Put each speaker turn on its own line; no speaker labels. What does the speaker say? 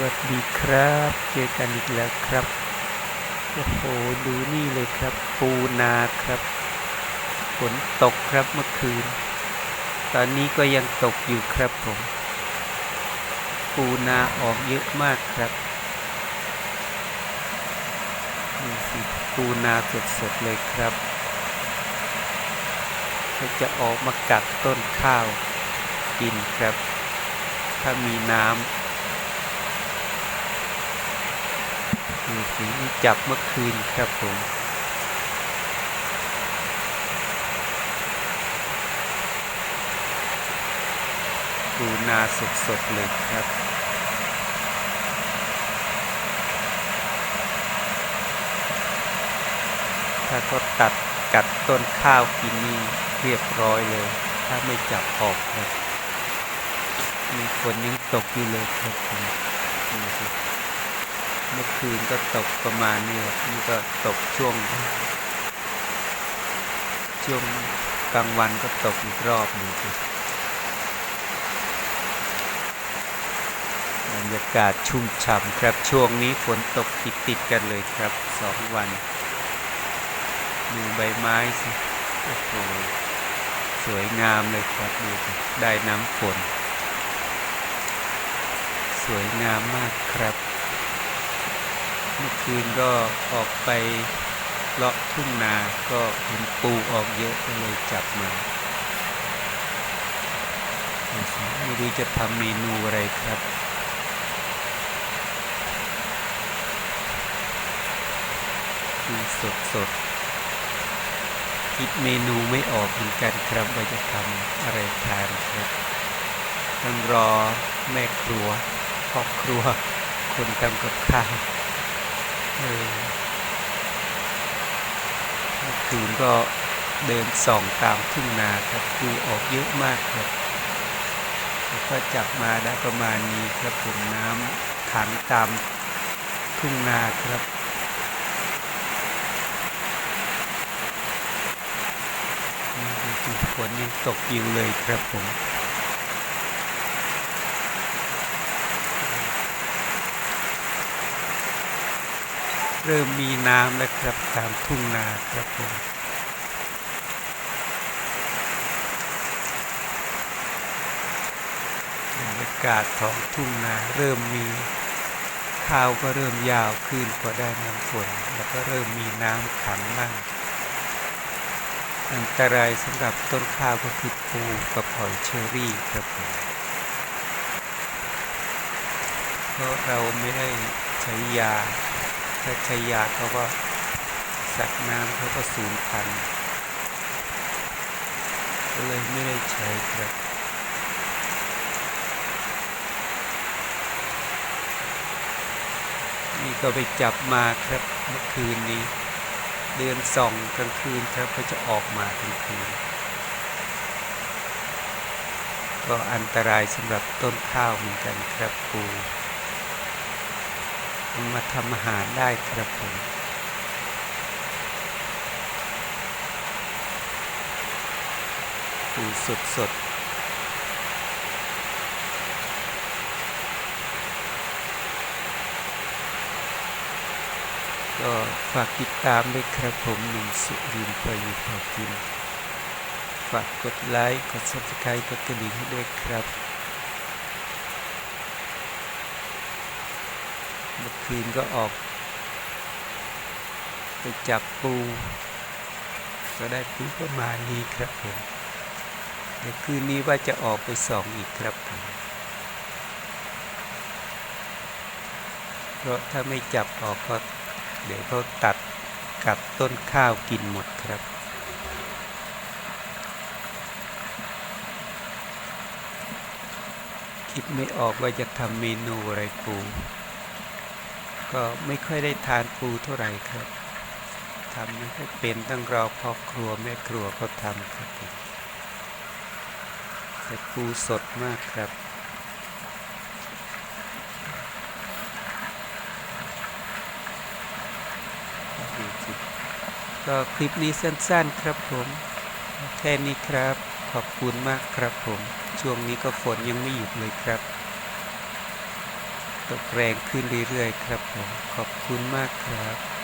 วัสดีครับ เจอกันอีกแล้วครับ โอ้โห ดูนี่เลยครับ ปูนาครับ ฝนตกครับเมื่อคืน ตอนนี้ก็ยังตกอยู่ครับผม ปูนาออกเยอะมากครับนี่สิปูนาสดๆเลยครับเขาจะออกมากัดต้นข้าวกินครับ ถ้ามีน้ำ นี่สีจับเมื่อคืนครับผมปูนาสดๆเลยครับถ้าก็ตัดกัดต้นข้าวกินนี่เรียบร้อยเลย ถ้าไม่จับออกครับ มีฝนยังตกอยู่เลยครับผมดูสิ เมื่อคืนก็ตกประมาณนี้ครับนี่ก็ตกช่วง ช่วงกลางวันก็ตกอีกรอบหนึงบรรยากาศชุ่มฉ่ำครับช่วงนี้ฝนตกติดติดกันเลยครับสองวันดูใบไม้สิโอ้โหสวยงามเลยครับดูได้น้ำฝน สวยงามมากครับ เมื่อคืนก็ออกไปเลาะทุ่งนาก็เห็นปูออกเยอะก็เลยจับมาไม่รู้จะทำเมนูอะไรครับสดสดคิดเมนูไม่ออกเหมือนกันครับว่าจะทำอะไรทานครับต้องรอแม่ครัวพ่อครัว คนทำกับข้าว คืนก็เดินส่องตามทุ่งนาครับปูออกเยอะมากครับก็จับมาได้ประมาณนี้ครับผมน้ำขังตามทุ่งนาครับนี่ดูฝนยังตกอยู่เลยครับผม เริ่มมีน้ำแล้วครับตามทุ่งนาครับผมบรรยากาศท้องทุ่งนาเริ่มมีข้าวก็เริ่มยาวขึ้นพอได้น้ำฝนแล้วก็เริ่มมีน้ำขังบ้างอันตรายสำหรับต้นข้าวก็คือปูกับหอยเชอรี่ครับผมเพราะเราไม่ได้ใช้ยา ถ้าใช้ยาเขาก็สัตว์น้ำเขาก็สูญพันธุ์ก็เลยไม่ได้ใช้ครับนี่ก็ไปจับมาครับเมื่อคืนนี้ เดินสองกลางคืนครับก็จะออกมากลางคืน ก็อันตรายสำหรับต้นข้าวเหมือนกันครับปู มาทำอาหารได้ครับผมสดสดๆก็ฝากติดตามด้วยครับผมหนุ่มสุรินทร์พออยู่พอกิน ฝากกดไลค์ กด subscribe กดกระดิ่งให้ด้วยครับ เมื่อคืนก็ออก ไปจับปู ก็ได้ปูประมาณนี้ครับผมเดี๋ยวคืนนี้ว่าจะออกไปส่องอีกครับผมเพราะถ้าไม่จับออกก็เดี๋ยวเขาตัดกับต้นข้าวกินหมดครับคิดไม่ออกว่าจะทำเมนูอะไรปู ก็ไม่ค่อยได้ทานปูเท่าไหร่ครับทำไม่ค่อยเป็นต้องรอพ่อครัวแม่ครัวเขาทำครับแต่ปูสดมากครับก็คลิปนี้สั้นๆครับผม แค่นี้ครับขอบคุณมากครับผม ช่วงนี้ก็ฝนยังไม่หยุดเลยครับ ตกแรงขึ้นเรื่อยๆ ครับผมขอบคุณมากครับ